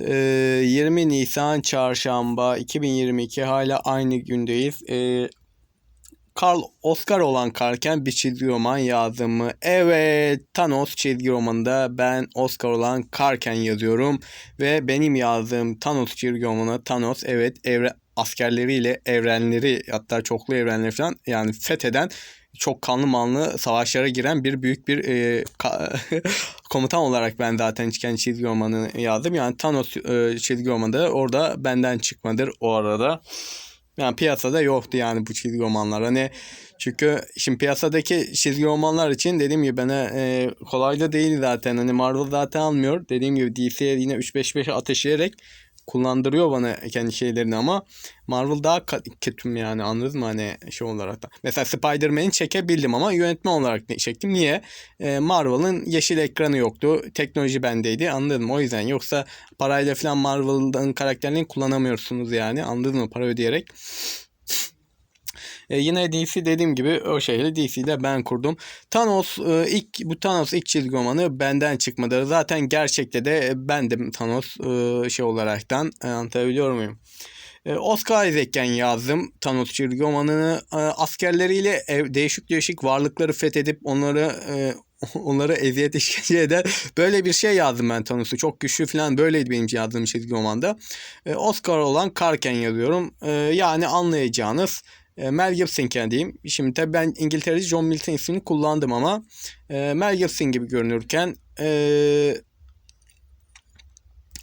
Eee, 20 Nisan Çarşamba 2022 hala aynı gündeyiz. Eee Karl Oscar olan Karken bir çizgi roman yazdım mı? Evet Thanos çizgi romanında ben Oscar olan Karken yazıyorum. Ve benim yazdığım Thanos çizgi romanı Thanos evet evre askerleriyle evrenleri hatta çoklu evrenleri falan yani fetheden çok kanlı manlı savaşlara giren bir büyük bir e, komutan olarak ben zaten kendi çizgi romanını yazdım. Yani Thanos e, çizgi romanı da orada benden çıkmadır o arada. Yani piyasada yoktu yani bu çizgi romanlar. Hani çünkü şimdi piyasadaki çizgi romanlar için dediğim gibi bana e, kolay da değil zaten. Hani Marvel zaten almıyor. Dediğim gibi DC'ye yine 3-5-5 ateşleyerek kullandırıyor bana kendi şeylerini ama Marvel daha kötüm yani anladın mı hani şey olarak da. Mesela Spider-Man'i çekebildim ama yönetmen olarak çektim. Niye? Ee, Marvel'ın yeşil ekranı yoktu. Teknoloji bendeydi anladın mı? O yüzden yoksa parayla falan Marvel'ın karakterlerini kullanamıyorsunuz yani anladın mı? Para ödeyerek. E, yine DC dediğim gibi o şehri DC'de ben kurdum. Thanos e, ilk bu Thanos ilk çizgi romanı benden çıkmadı. Zaten gerçekte de bendim Thanos e, şey olaraktan e, anlatabiliyor muyum? Oscar Isaac'ken yazdım Thanos çizgi romanını. Askerleriyle ev, değişik değişik varlıkları fethedip onları e, onları eziyet işkence eder. Böyle bir şey yazdım ben Thanos'u. Çok güçlü falan böyleydi benim yazdığım çizgi romanda. Oscar olan Karken yazıyorum. Yani anlayacağınız Mel Gibson diyeyim. Şimdi tabii ben İngiltere'de John Milton ismini kullandım ama e, Mel Gibson gibi görünürken e,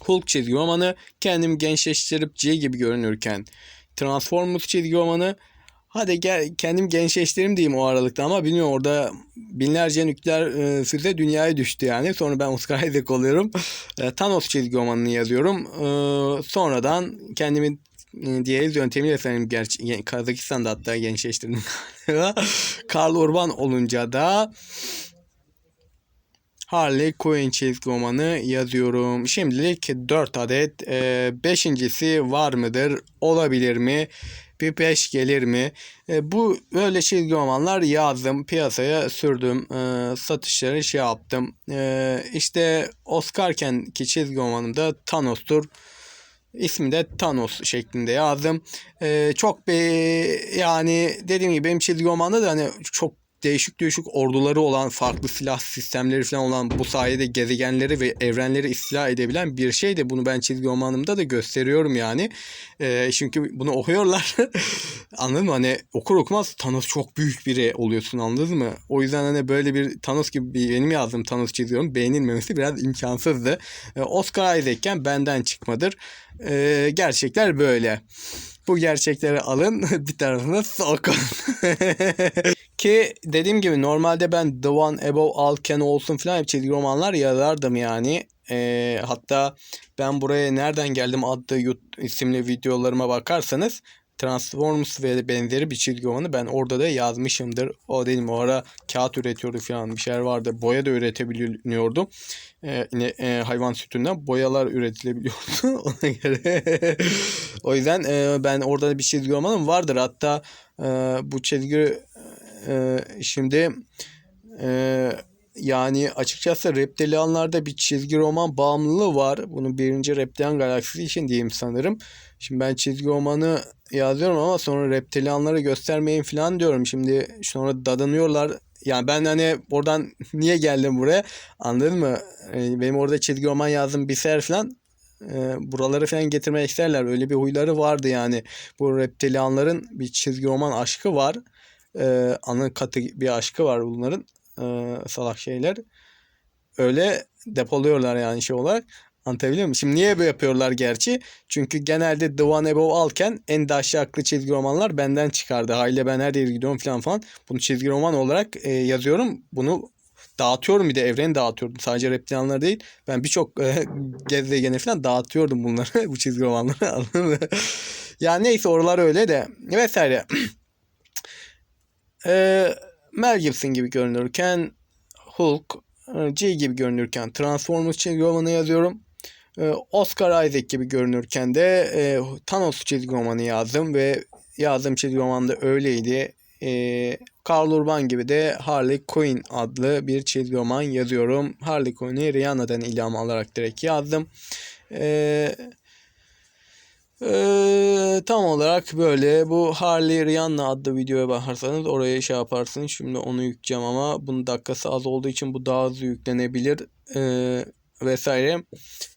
Hulk çizgi romanı kendim gençleştirip G gibi görünürken Transformers çizgi romanı hadi gel kendim gençleştireyim diyeyim o aralıkta ama bilmiyorum orada binlerce nükleer e, füze dünyaya düştü yani. Sonra ben Oscar Isaac oluyorum. E, Thanos çizgi romanını yazıyorum. E, sonradan kendimi e, diyaliz yöntemiyle efendim gerçi Kazakistan'da hatta gençleştirdim galiba. Karl Urban olunca da Harley Quinn çizgi romanı yazıyorum. Şimdilik 4 adet. E, beşincisi var mıdır? Olabilir mi? Bir 5 gelir mi? E, bu böyle çizgi romanlar yazdım. Piyasaya sürdüm. E, satışları şey yaptım. E, işte Oscar'ken ki çizgi romanımda Thanos'tur. İsmi de Thanos şeklinde yazdım. E, çok bir yani dediğim gibi benim çizgi romanda da hani çok değişik değişik orduları olan farklı silah sistemleri falan olan bu sayede gezegenleri ve evrenleri istila edebilen bir şey de bunu ben çizgi romanımda da gösteriyorum yani. Ee, çünkü bunu okuyorlar. anladın mı? Hani okur okumaz Thanos çok büyük biri oluyorsun anladın mı? O yüzden hani böyle bir Thanos gibi bir benim yazdığım Thanos çiziyorum. Beğenilmemesi biraz imkansızdı. Ee, Oscar Isaac'ken benden çıkmadır. Ee, gerçekler böyle. Bu gerçekleri alın bir tarafına sokun. Ki dediğim gibi normalde ben The One Above All Can olsun falan hep çizgi romanlar yazardım yani. Ee, hatta ben buraya nereden geldim adlı YouTube isimli videolarıma bakarsanız Transformers ve benzeri bir çizgi romanı ben orada da yazmışımdır. O dedim o ara kağıt üretiyordu falan bir şeyler vardı. Boya da üretebiliyordum. Ee, yine e, hayvan sütünden boyalar üretilebiliyordu ona göre. o yüzden e, ben orada bir çizgi romanım vardır. Hatta e, bu çizgi e, şimdi e, yani açıkçası Reptilianlarda bir çizgi roman bağımlılığı var. Bunun birinci Reptilian galaksisi için diyeyim sanırım. Şimdi ben çizgi romanı yazıyorum ama sonra Reptilianları göstermeyin falan diyorum. Şimdi sonra dadanıyorlar. Yani ben hani oradan niye geldim buraya anladın mı? E, Benim orada çizgi roman yazdım bir ser falan e, buraları falan getirmek isterler. Öyle bir huyları vardı yani. Bu reptilianların bir çizgi roman aşkı var. E, ana katı bir aşkı var bunların. E, salak şeyler. Öyle depoluyorlar yani şey olarak. Anlatabiliyor muyum? Şimdi niye böyle yapıyorlar gerçi? Çünkü genelde The One Above All'ken en de aşağılıklı çizgi romanlar benden çıkardı. Aile ben her yere gidiyorum falan falan. Bunu çizgi roman olarak e, yazıyorum. Bunu dağıtıyorum bir de evreni dağıtıyordum. Sadece reptilianlar değil. Ben birçok e, gezegene falan dağıtıyordum bunları. bu çizgi romanları anladın mı? ya neyse oralar öyle de vesaire. e, Mel Gibson gibi görünürken Hulk, e, G gibi görünürken Transformers çizgi romanı yazıyorum. E, Oscar Isaac gibi görünürken de e, Thanos çizgi romanı yazdım ve yazdığım çizgi roman da öyleydi. e, Karl Urban gibi de Harley Quinn adlı bir çizgi roman yazıyorum. Harley Quinn'i Rihanna'dan ilham alarak direkt yazdım. Eee ee, tam olarak böyle bu Harley Rihanna adlı videoya bakarsanız oraya şey yaparsınız. Şimdi onu yükleyeceğim ama bunun dakikası az olduğu için bu daha hızlı yüklenebilir ee, vesaire.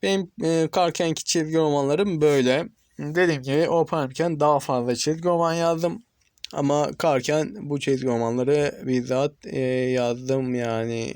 Benim e, Karkenki çizgi romanlarım böyle. Dediğim gibi Openken daha fazla çizgi roman yazdım. Ama Karken bu çizgi romanları bizzat e, yazdım yani